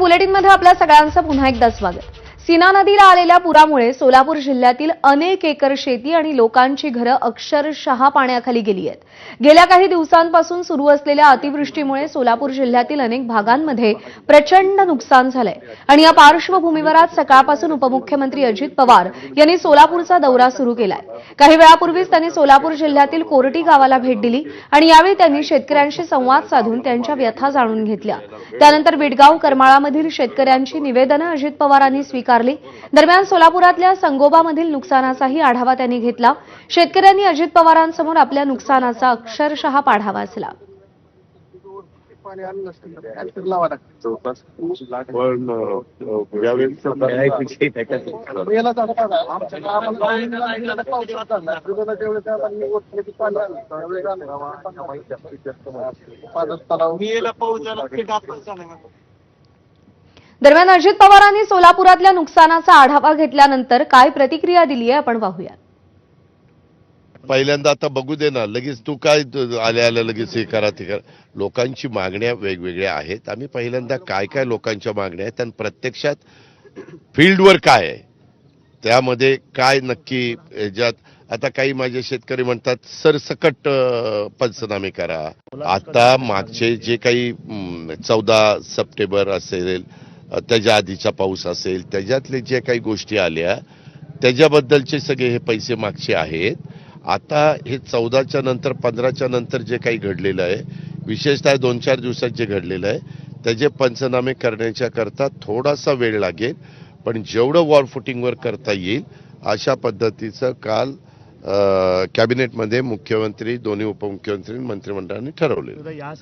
बुलेटिनमध्ये आपल्या सगळ्यांचं पुन्हा एकदा स्वागत. सीना नदीला आलेल्या पुरामुळे सोलापूर जिल्ह्यातील अनेक एकर शेती आणि लोकांची घरं अक्षरशः पाण्याखाली गेली आहेत. गेल्या काही दिवसांपासून सुरू असलेल्या अतिवृष्टीमुळे सोलापूर जिल्ह्यातील अनेक भागांमध्ये प्रचंड नुकसान झालंय. आणि या पार्श्वभूमीवर आज सकाळपासून उपमुख्यमंत्री अजित पवार यांनी सोलापूरचा दौरा सुरू केलाय. काही वेळापूर्वीच त्यांनी सोलापूर जिल्ह्यातील कोरटी गावाला भेट दिली आणि यावेळी त्यांनी शेतकऱ्यांशी संवाद साधून त्यांच्या व्यथा जाणून घेतल्या. त्यानंतर विडगाव करमाळामधील शेतकऱ्यांची निवेदनं अजित पवारांनी स्वीकार स्वीकारली दरम्यान सोलापुरातल्या संगोबामधील नुकसानाचाही आढावा त्यांनी घेतला. शेतकऱ्यांनी अजित पवारांसमोर आपल्या नुकसानाचा अक्षरशः पाढा वाचला. पाऊस दरम्यान अजित पवारांनी सोलापुरातल्या नुकसानाचा आढावा घेतल्यानंतर काय प्रतिक्रिया दिली आहे आपण पाहूया पहिल्यांदा आता बघू दे ना लगेच तू काय तू आल्या आल्या लगेच हे करा ते करा. लोकांची मागण्या वेगवेगळ्या आहेत. आम्ही पहिल्यांदा काय काय लोकांच्या मागण्या आहेत आणि प्रत्यक्षात फील्डवर काय आहे? त्यामध्ये काय नक्की याच्यात आता काही माझे शेतकरी म्हणतात सरसकट पंचनामे करा. आता मागचे जे काही चौदा सप्टेंबर असेल त्याच्या आधीचा पाऊस असेल त्याच्यातले जे काही गोष्टी आल्या त्याच्याबद्दलचे सगळे हे पैसे मागचे आहेत. आता हे चौदाच्या नंतर पंधराच्या नंतर जे काही घडलेलं आहे विशेषतः दोन चार दिवसात जे घडलेलं आहे त्याचे पंचनामे करण्याच्या करता थोडासा वेळ लागेल पण जेवढं वॉर फुटिंगवर करता येईल अशा पद्धतीचं काल कॅबिनेटमध्ये मुख्यमंत्री दोन्ही उपमुख्यमंत्री मंत्रिमंडळाने ठरवलेलं या